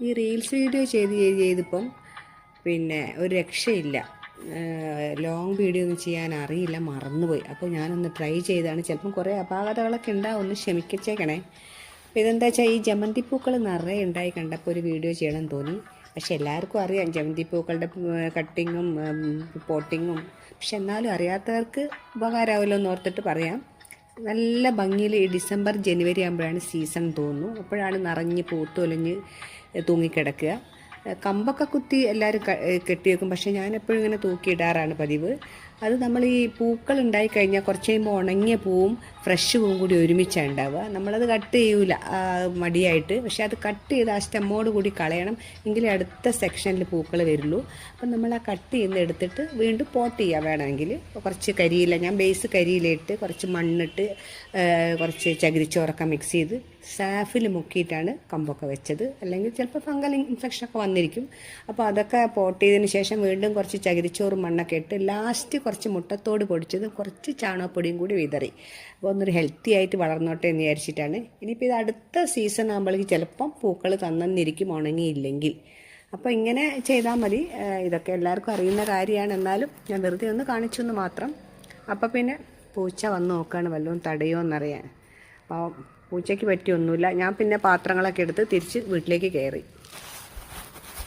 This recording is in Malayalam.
ഈ റീൽസ് വീഡിയോ ചെയ്ത് ചെയ്ത് ചെയ്തിപ്പം പിന്നെ ഒരു രക്ഷയില്ല. ലോങ് വീഡിയോ ഒന്നും ചെയ്യാൻ അറിയില്ല മറന്നുപോയി. അപ്പോൾ ഞാനൊന്ന് ട്രൈ ചെയ്താണ്. ചിലപ്പം കുറേ അപാകതകളൊക്കെ ഉണ്ടാവും ഒന്ന് ക്ഷമിക്കച്ചേക്കണേ. അപ്പോൾ ഇതെന്താ വെച്ചാൽ ഈ ജമന്തി പൂക്കൾ നിറയെ ഉണ്ടായി കണ്ടപ്പോൾ ഒരു വീഡിയോ ചെയ്യണം തോന്നി. പക്ഷെ എല്ലാവർക്കും അറിയാം ജമന്തി പൂക്കളുടെ കട്ടിങ്ങും പോട്ടിങ്ങും പക്ഷെ എന്നാലും അറിയാത്തവർക്ക് ഉപകാരമാവില്ലോ എന്ന് ഓർത്തിട്ട് പറയാം. നല്ല ഭംഗിയിൽ ഈ ഡിസംബർ ജനുവരി ആകുമ്പോഴാണ് സീസൺ തോന്നുന്നു. അപ്പോഴാണ് നിറഞ്ഞ് പൂത്തൊലിഞ്ഞ് തൂങ്ങിക്കിടക്കുക. കമ്പൊക്കെ കുത്തി എല്ലാവരും ക- പക്ഷേ പക്ഷെ ഞാൻ എപ്പോഴും ഇങ്ങനെ തൂക്കിയിടാറാണ് പതിവ്. അത് നമ്മൾ ഈ പൂക്കൾ ഉണ്ടായി കഴിഞ്ഞാൽ കുറച്ച് കഴിയുമ്പോൾ ഉണങ്ങിയ പൂവും ഫ്രഷ് പൂവും കൂടി ഒരുമിച്ചാണ് ഉണ്ടാവുക. നമ്മളത് കട്ട് ചെയ്യൂല മടിയായിട്ട്. പക്ഷേ അത് കട്ട് ചെയ്ത് ആ സ്റ്റെമ്മോട് കൂടി കളയണം എങ്കിലേ അടുത്ത സെക്ഷനിൽ പൂക്കൾ വരുള്ളൂ. അപ്പം നമ്മൾ ആ കട്ട് ചെയ്യുന്ന എടുത്തിട്ട് വീണ്ടും പോട്ട് ചെയ്യുക വേണമെങ്കിൽ. കുറച്ച് കരിയില ഞാൻ ബേസ് കരിയിലിട്ട് കുറച്ച് മണ്ണിട്ട് കുറച്ച് ചകിരിച്ചോറൊക്കെ മിക്സ് ചെയ്ത് സാഫിൽ മുക്കിയിട്ടാണ് കമ്പൊക്കെ വെച്ചത്. അല്ലെങ്കിൽ ചിലപ്പോൾ ഫംഗൽ ഇൻഫെക്ഷനൊക്കെ വന്നിരിക്കും. അപ്പോൾ അതൊക്കെ പോട്ട് ചെയ്തതിന് ശേഷം വീണ്ടും കുറച്ച് ചകിരിച്ചോറും മണ്ണൊക്കെ ഇട്ട് ലാസ്റ്റ് കുറച്ച് മുട്ടത്തോട് പൊടിച്ചത് കുറച്ച് ചാണകപ്പൊടിയും കൂടി വിതറി. അപ്പോൾ ഒന്നൊരു ഹെൽത്തി ആയിട്ട് വളർന്നോട്ടെ എന്ന് വിചാരിച്ചിട്ടാണ്. ഇനിയിപ്പോൾ ഇത് അടുത്ത സീസൺ ആകുമ്പോഴേക്ക് ചിലപ്പം പൂക്കൾ തന്നിരിക്കും ഉണങ്ങിയില്ലെങ്കിൽ. അപ്പോൾ ഇങ്ങനെ ചെയ്താൽ മതി. ഇതൊക്കെ എല്ലാവർക്കും അറിയുന്ന കാര്യമാണ്. എന്നാലും ഞാൻ വെറുതെ ഒന്ന് കാണിച്ചു എന്ന് മാത്രം. അപ്പോൾ പിന്നെ പൂച്ച വന്ന് നോക്കുകയാണ് വല്ലതും തടയോ എന്നറിയാൻ. അപ്പോൾ പൂച്ചയ്ക്ക് പറ്റിയൊന്നുമില്ല. ഞാൻ പിന്നെ പാത്രങ്ങളൊക്കെ എടുത്ത് തിരിച്ച് വീട്ടിലേക്ക് കയറി.